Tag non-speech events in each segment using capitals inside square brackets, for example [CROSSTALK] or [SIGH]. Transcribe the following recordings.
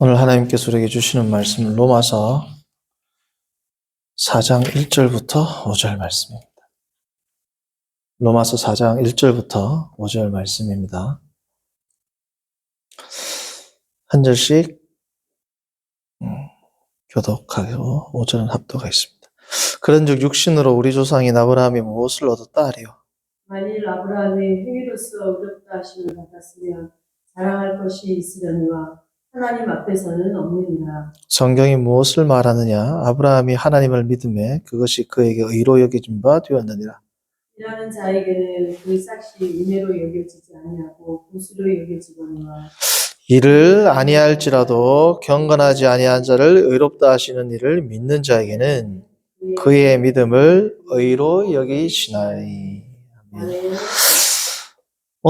오늘 하나님께서 우리에게 주시는 말씀은 로마서 4장 1절부터 5절 말씀입니다. 로마서 4장 1절부터 5절 말씀입니다. 한 절씩 음, 교독하고 5절은 합독하겠습니다. 그런즉 육신으로 우리 조상인 아브라함이 무엇을 얻었다 하리요? 만일 아브라함이 행위로서 의롭다 하심을 받았으면 자랑할 것이 있으려니와 하나님 앞에서는 없느니라. 성경이 무엇을 말하느냐? 아브라함이 하나님을 믿음에 그것이 그에게 의로 여겨진 바 되었느니라. 일하는 자에게는 그 삭시 은혜로 여겨지지 아니하고 보수로 여겨지거니와 이를 아니할지라도 경건하지 아니한 자를 의롭다 하시는 이를 믿는 자에게는 그의 믿음을 의로 여기시나니. 아멘. 아멘.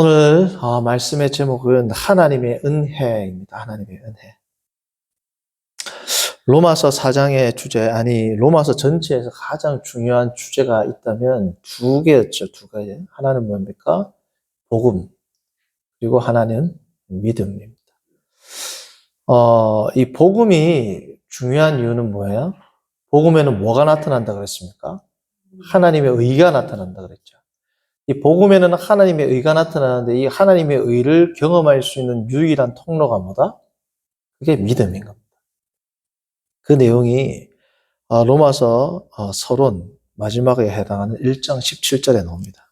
오늘 어, 말씀의 제목은 하나님의 은혜입니다. 하나님의 은혜. 로마서 4장의 주제, 아니, 로마서 전체에서 가장 중요한 주제가 있다면 두 개였죠, 두 가지. 하나는 뭡니까? 복음. 그리고 하나는 믿음입니다. 어, 이 복음이 중요한 이유는 뭐예요? 복음에는 뭐가 나타난다 그랬습니까? 하나님의 의가 나타난다 그랬죠. 이 복음에는 하나님의 의가 나타나는데 이 하나님의 의를 경험할 수 있는 유일한 통로가 뭐다? 그게 믿음인 겁니다. 그 내용이 어, 로마서 어, 서론 마지막에 해당하는 1장 17절에 나옵니다.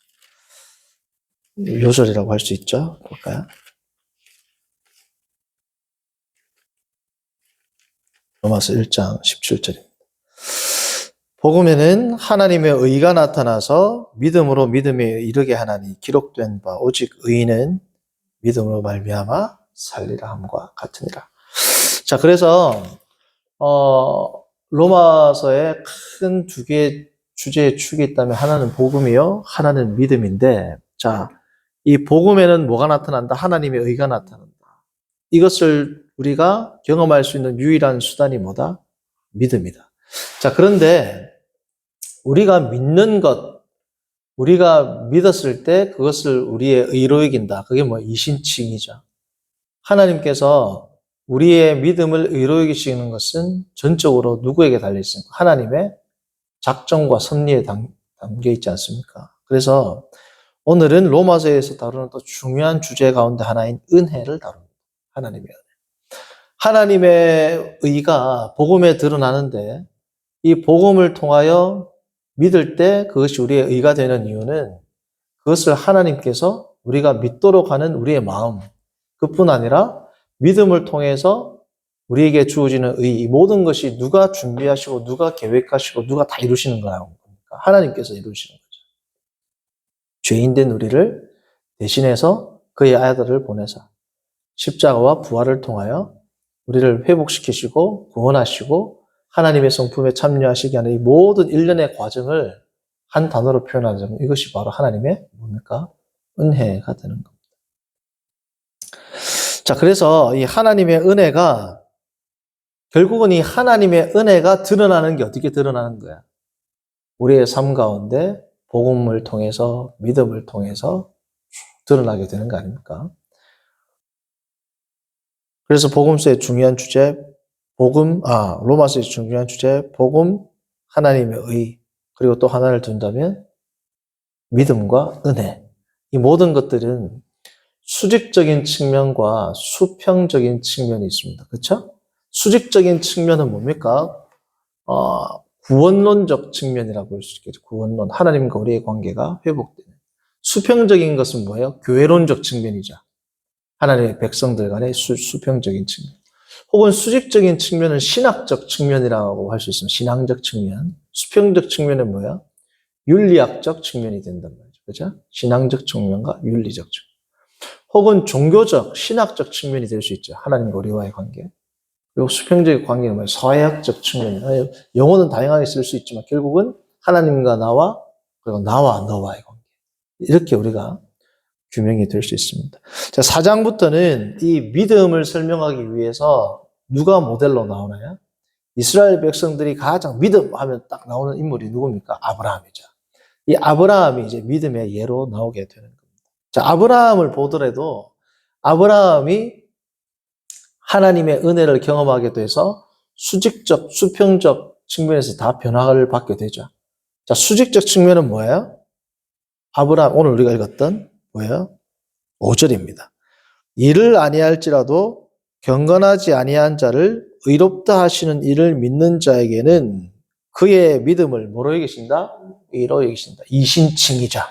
요절이라고 할 수 있죠? 볼까요? 로마서 1장 17절입니다. 복음에는 하나님의 의가 나타나서 믿음으로 믿음에 이르게 하나니 기록된 바 오직 의인은 믿음으로 말미암아 살리라 함과 같으니라. 자, 그래서 어, 로마서에 큰 두 개의 주제의 축이 있다면 하나는 복음이요, 하나는 믿음인데, 자, 이 복음에는 뭐가 나타난다? 하나님의 의가 나타난다. 이것을 우리가 경험할 수 있는 유일한 수단이 뭐다? 믿음이다. 자, 그런데 우리가 믿는 것, 우리가 믿었을 때 그것을 우리의 의로 여긴다. 그게 뭐 이신칭이죠. 하나님께서 우리의 믿음을 의로 여기시는 것은 전적으로 누구에게 달려 있습니까? 하나님의 작정과 섭리에 담, 담겨 있지 않습니까? 그래서 오늘은 로마서에서 다루는 또 중요한 주제 가운데 하나인 은혜를 다룹니다. 하나님의 은혜. 하나님의 의가 복음에 드러나는데 이 복음을 통하여 믿을 때 그것이 우리의 의가 되는 이유는 그것을 하나님께서 우리가 믿도록 하는 우리의 마음 그뿐 아니라 믿음을 통해서 우리에게 주어지는 의, 이 모든 것이 누가 준비하시고 누가 계획하시고 누가 다 이루시는 거라고 겁니까? 하나님께서 이루시는 거죠. 죄인된 우리를 대신해서 그의 아들을 보내사 십자가와 부활을 통하여 우리를 회복시키시고 구원하시고 하나님의 성품에 참여하시게 하는 이 모든 일련의 과정을 한 단어로 표현하자면 이것이 바로 하나님의 뭡니까? 은혜가 되는 겁니다. 자, 그래서 이 하나님의 은혜가 결국은 이 하나님의 은혜가 드러나는 게 어떻게 드러나는 거야? 우리의 삶 가운데 복음을 통해서 믿음을 통해서 드러나게 되는 거 아닙니까? 그래서 복음서의 중요한 주제 복음 아 로마서의 중요한 주제 복음 하나님의 의 그리고 또 하나를 둔다면 믿음과 은혜 이 모든 것들은 수직적인 측면과 수평적인 측면이 있습니다. 그렇죠? 수직적인 측면은 뭡니까? 어, 구원론적 측면이라고 볼 수 있겠죠. 구원론. 하나님과 우리의 관계가 회복되는. 수평적인 것은 뭐예요? 교회론적 측면이죠. 하나님의 백성들 간의 수, 수평적인 측면. 혹은 수직적인 측면은 신학적 측면이라고 할 수 있습니다. 신앙적 측면. 수평적 측면은 뭐야? 윤리학적 측면이 된단 말이죠. 그죠? 신앙적 측면과 윤리적 측면. 혹은 종교적, 신학적 측면이 될 수 있죠. 하나님과 우리와의 관계. 그리고 수평적인 관계는 뭐예요? 사회학적 측면이나 영어는 다양하게 쓸 수 있지만 결국은 하나님과 나와 그리고 나와 너와의 관계. 이렇게 우리가 규명이 될 수 있습니다. 자, 4장부터는 이 믿음을 설명하기 위해서 누가 모델로 나오나요? 이스라엘 백성들이 가장 믿음 하면 딱 나오는 인물이 누굽니까? 아브라함이죠. 이 아브라함이 이제 믿음의 예로 나오게 되는 겁니다. 자, 아브라함을 보더라도 아브라함이 하나님의 은혜를 경험하게 돼서 수직적, 수평적 측면에서 다 변화를 받게 되죠. 자, 수직적 측면은 뭐예요? 아브라함, 오늘 우리가 읽었던 뭐예요? 5절입니다. 이를 아니할지라도 경건하지 아니한 자를 의롭다 하시는 이를 믿는 자에게는 그의 믿음을 뭐로 여기신다? 의로 여기신다. 이신칭이자.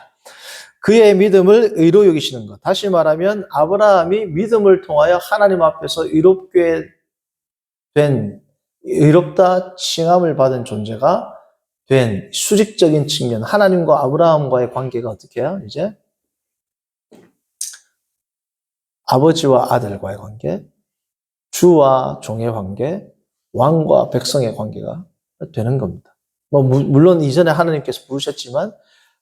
그의 믿음을 의로 여기시는 것. 다시 말하면 아브라함이 믿음을 통하여 하나님 앞에서 의롭게 된 의롭다 칭함을 받은 존재가 된 수직적인 측면, 하나님과 아브라함과의 관계가 어떻게 해요? 이제 아버지와 아들과의 관계, 주와 종의 관계, 왕과 백성의 관계가 되는 겁니다. 뭐 무- 물론 이전에 하나님께서 부르셨지만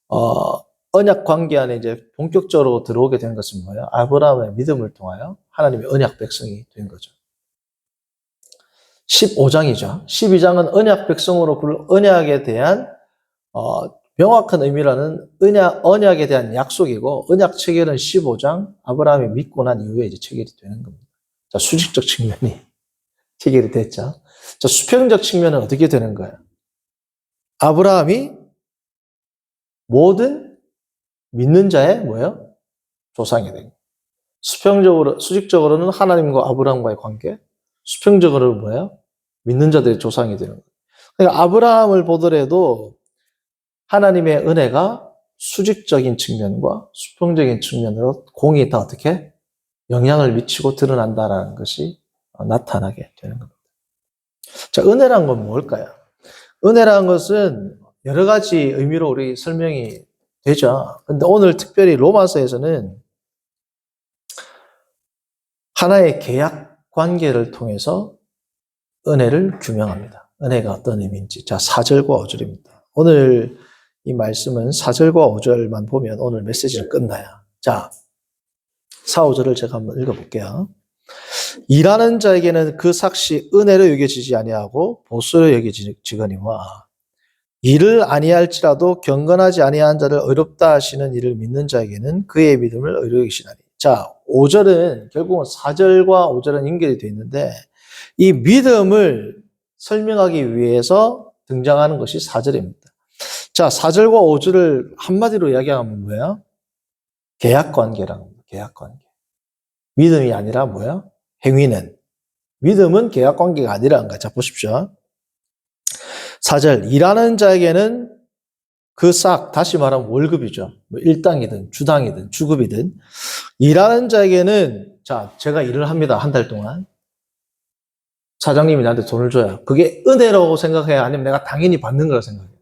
어, 언약 관계 안에 이제 본격적으로 들어오게 된 것은 뭐예요? 아브라함의 믿음을 통하여 하나님의 언약 백성이 된 거죠. 15장이죠. 12장은 언약 백성으로 부를 언약에 대한 어, 명확한 의미라는 언약, 언약에 대한 약속이고 언약 체결은 15장 아브라함이 믿고 난 이후에 이제 체결이 되는 겁니다. 자, 수직적 측면이 [LAUGHS] 체결이 됐죠. 자, 수평적 측면은 어떻게 되는 거예요? 아브라함이 모든 믿는 자의 뭐예요? 조상이 거예요. 수평적으로, 수직적으로는 하나님과 아브라함과의 관계, 수평적으로는 뭐예요? 믿는 자들의 조상이 되는 거예요. 그러니까 아브라함을 보더라도 하나님의 은혜가 수직적인 측면과 수평적인 측면으로 공이 다 어떻게 영향을 미치고 드러난다라는 것이 나타나게 되는 겁니다. 자, 은혜란 건 뭘까요? 은혜라는 것은 여러 가지 의미로 우리 설명이 되죠. 근데 오늘 특별히 로마서에서는 하나의 계약 관계를 통해서 은혜를 규명합니다. 은혜가 어떤 의미인지. 자, 4절과 5절입니다. 오늘 이 말씀은 4절과 5절만 보면 오늘 메시지는 끝나요. 자, 4, 5절을 제가 한번 읽어볼게요. 일하는 자에게는 그 삭시 은혜로 여겨지지 아니하고 보수로 여겨지거니와 일을 아니할지라도 경건하지 아니한 자를 의롭다 하시는 이를 믿는 자에게는 그의 믿음을 의로 여기시나니. 자, 5절은 결국은 4절과 5절은 연결이 되어 있는데 이 믿음을 설명하기 위해서 등장하는 것이 4절입니다. 자, 4절과 5절을 한마디로 이야기하면 뭐예요? 계약 관계라는 겁니다. 계약 관계. 믿음이 아니라 뭐예요? 행위는. 믿음은 계약 관계가 아니라는 거야. 자, 보십시오. 4절. 일하는 자에게는 그 싹, 다시 말하면 월급이죠. 뭐 일당이든 주당이든 주급이든. 일하는 자에게는, 자, 제가 일을 합니다. 한 달 동안. 사장님이 나한테 돈을 줘요. 그게 은혜라고 생각해야 아니면 내가 당연히 받는 거라 생각해요.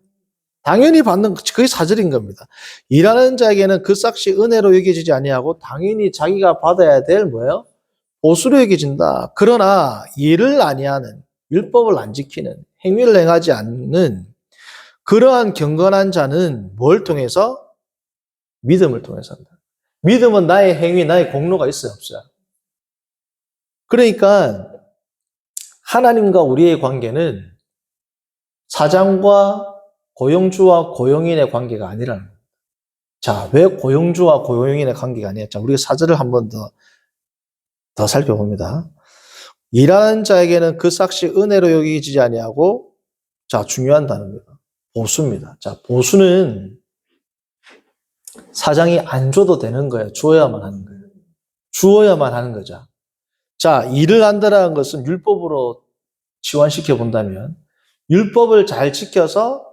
당연히 받는 그게 사절인 겁니다. 일하는 자에게는 그 싹시 은혜로 여겨지지 아니하고 당연히 자기가 받아야 될 뭐예요? 보수로 여겨진다. 그러나 일을 아니하는 율법을 안 지키는 행위를 행하지 않는 그러한 경건한 자는 뭘 통해서 믿음을 통해서 한다. 믿음은 나의 행위, 나의 공로가 있어요, 없어요? 그러니까 하나님과 우리의 관계는 사장과 고용주와 고용인의 관계가 아니라는 거예요. 자, 왜 고용주와 고용인의 관계가 아니야? 자, 우리가 사절을 한 번 더, 더 살펴봅니다. 일하는 자에게는 그 삭시 은혜로 여기지지 아니하고, 자, 중요한 단어입니다. 보수입니다. 자, 보수는 사장이 안 줘도 되는 거예요. 주어야만 하는 거예요. 주어야만 하는 거죠. 자, 일을 한다는 것은 율법으로 지원시켜 본다면, 율법을 잘 지켜서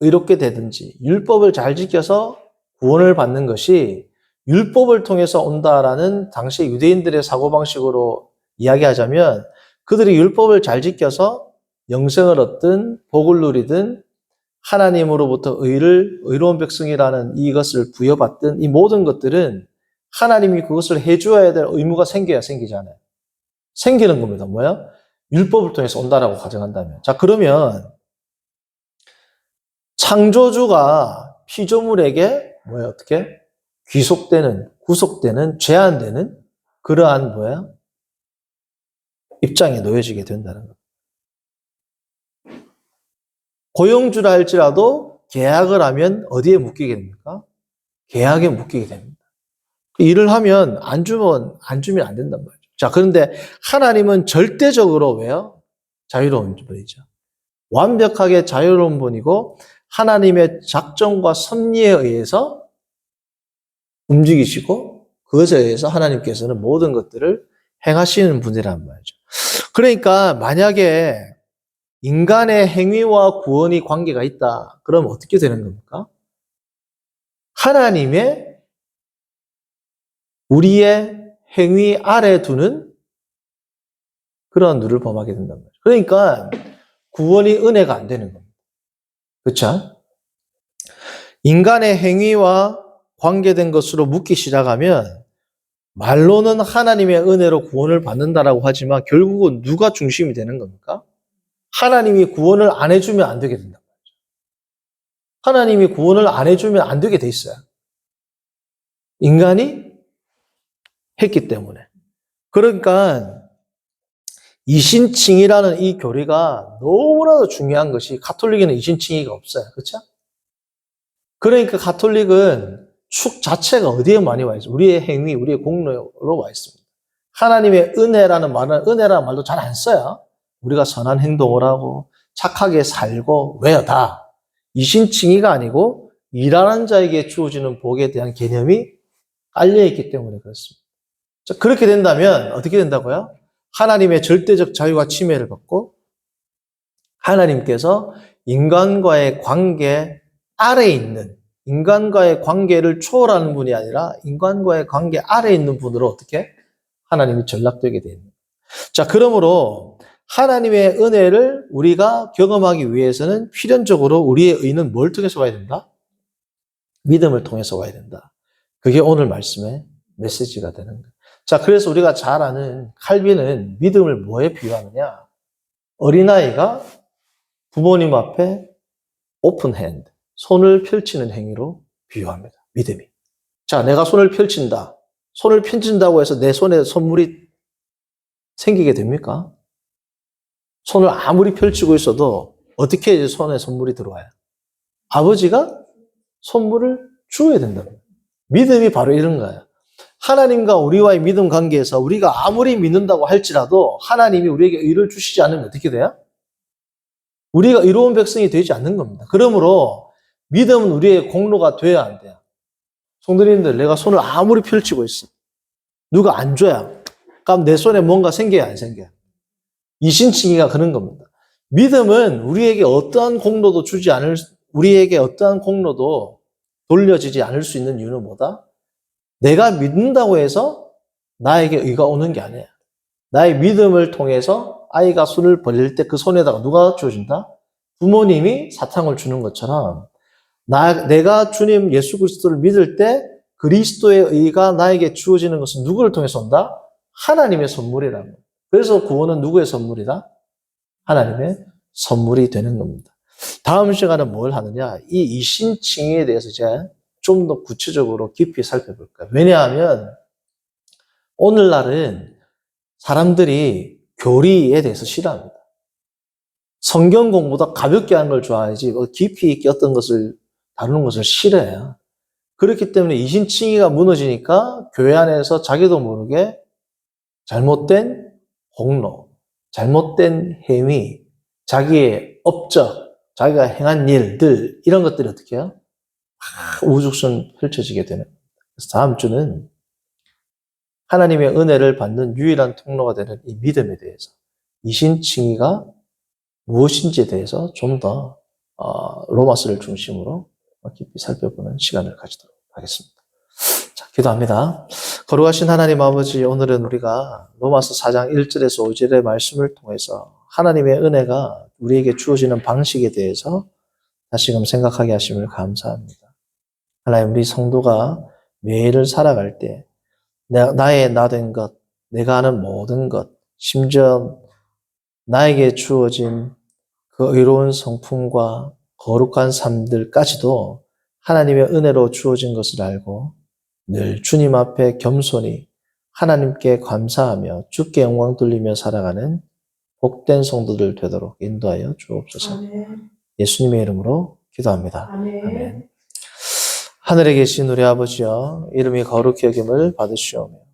의롭게 되든지, 율법을 잘 지켜서 구원을 받는 것이 율법을 통해서 온다라는 당시 유대인들의 사고방식으로 이야기하자면, 그들이 율법을 잘 지켜서 영생을 얻든, 복을 누리든, 하나님으로부터 의를, 의로운 백성이라는 이것을 부여받든, 이 모든 것들은 하나님이 그것을 해줘야 될 의무가 생겨야 생기잖아요. 생기는 겁니다. 뭐야? 율법을 통해서 온다라고 가정한다면. 자, 그러면 창조주가 피조물에게 뭐야? 어떻게? 귀속되는, 구속되는, 제한되는 그러한 뭐야? 입장에 놓여지게 된다는 것. 고용주라 할지라도 계약을 하면 어디에 묶이게 됩니까? 계약에 묶이게 됩니다. 일을 하면 안 주면 안 주면 안 된단 말이죠. 자, 그런데 하나님은 절대적으로 왜요? 자유로운 분이죠. 완벽하게 자유로운 분이고 하나님의 작정과 섭리에 의해서 움직이시고 그것에 의해서 하나님께서는 모든 것들을 행하시는 분이란 말이죠. 그러니까 만약에 인간의 행위와 구원이 관계가 있다. 그럼 어떻게 되는 겁니까? 하나님의 우리의 행위 아래 두는 그런 누를 범하게 된단 말이에요. 그러니까 구원이 은혜가 안 되는 겁니다. 그렇죠? 인간의 행위와 관계된 것으로 묻기 시작하면 말로는 하나님의 은혜로 구원을 받는다라고 하지만 결국은 누가 중심이 되는 겁니까? 하나님이 구원을 안 해주면 안 되게 말이죠. 하나님이 구원을 안 해주면 안 되게 돼 있어요. 인간이 했기 때문에. 그러니까 이신칭이라는 이 교리가 너무나도 중요한 것이 가톨릭에는 이신칭이가 없어요. 그렇죠? 그러니까 가톨릭은 축 자체가 어디에 많이 와 있어요? 우리의 행위, 우리의 공로로 와 있습니다. 하나님의 은혜라는 말은 은혜라는 말도 잘 안 써요. 우리가 선한 행동을 하고 착하게 살고 왜요? 다 이신칭이가 아니고 일하는 자에게 주어지는 복에 대한 개념이 깔려 있기 때문에 그렇습니다. 자, 그렇게 된다면 어떻게 된다고요? 하나님의 절대적 자유와 침해를 받고 하나님께서 인간과의 관계 아래에 있는 인간과의 관계를 초월하는 분이 아니라 인간과의 관계 아래에 있는 분으로 어떻게 하나님이 전락되게 됩니다. 자, 그러므로 하나님의 은혜를 우리가 경험하기 위해서는 필연적으로 우리의 의는 뭘 통해서 와야 된다? 믿음을 통해서 와야 된다. 그게 오늘 말씀의 메시지가 되는 거예요. 자, 그래서 우리가 잘 아는 칼빈은 믿음을 뭐에 비유하느냐? 어린아이가 부모님 앞에 오픈 핸드, 손을 펼치는 행위로 비유합니다. 믿음이. 자, 내가 손을 펼친다. 손을 펼친다고 해서 내 손에 선물이 생기게 됩니까? 손을 아무리 펼치고 있어도 어떻게 손에 선물이 들어와요? 아버지가 선물을 주어야 거예요. 믿음이 바로 이런 거예요. 하나님과 우리와의 믿음 관계에서 우리가 아무리 믿는다고 할지라도 하나님이 우리에게 의를 주시지 않으면 어떻게 돼요? 우리가 의로운 백성이 되지 않는 겁니다. 그러므로 믿음은 우리의 공로가 돼야 안 돼요. 성도님들, 내가 손을 아무리 펼치고 있어. 누가 안 줘야. 그럼 내 손에 뭔가 생겨야 안 생겨요? 이신칭이가 그런 겁니다. 믿음은 우리에게 어떠한 공로도 주지 않을, 우리에게 어떠한 공로도 돌려지지 않을 수 있는 이유는 뭐다? 내가 믿는다고 해서 나에게 의가 오는 게 아니야. 나의 믿음을 통해서 아이가 손을 벌릴 때 그 손에다가 누가 주어진다? 부모님이 사탕을 주는 것처럼 나, 내가 주님 예수 그리스도를 믿을 때 그리스도의 의가 나에게 주어지는 것은 누구를 통해서 온다? 하나님의 선물이라는 거예요. 그래서 구원은 누구의 선물이다? 하나님의 선물이 되는 겁니다. 다음 시간은 뭘 하느냐? 이 이신칭에 대해서 이제 좀 더 구체적으로 깊이 살펴볼 거예요. 왜냐하면 오늘날은 사람들이 교리에 대해서 싫어합니다. 성경 공부보다 가볍게 하는 걸 좋아하지 뭐 깊이 있게 어떤 것을 다루는 것을 싫어해요. 그렇기 때문에 이신칭의가 무너지니까 교회 안에서 자기도 모르게 잘못된 공로, 잘못된 행위, 자기의 업적, 자기가 행한 일들 이런 것들이 어떻게 해요? 막 우죽순 펼쳐지게 되는. 그래서 다음 주는 하나님의 은혜를 받는 유일한 통로가 되는 이 믿음에 대해서 이신칭의가 무엇인지에 대해서 좀더 어, 로마스를 중심으로 깊이 살펴보는 시간을 가지도록 하겠습니다. 자, 기도합니다. 거룩하신 하나님 아버지, 오늘은 우리가 로마서 4장 1절에서 5절의 말씀을 통해서 하나님의 은혜가 우리에게 주어지는 방식에 대해서 다시금 생각하게 하심을 감사합니다. 하나님, 우리 성도가 매일을 살아갈 때 나- 나의 나된 것, 내가 하는 모든 것, 심지어 나에게 주어진 그 의로운 성품과 거룩한 삶들까지도 하나님의 은혜로 주어진 것을 알고 늘 주님 앞에 겸손히 하나님께 감사하며 주께 영광 돌리며 살아가는 복된 성도들 되도록 인도하여 주옵소서. 아멘. 예수님의 이름으로 기도합니다. 아멘. 아멘. 하늘에 계신 우리 아버지여 이름이 거룩히 여김을 받으시오며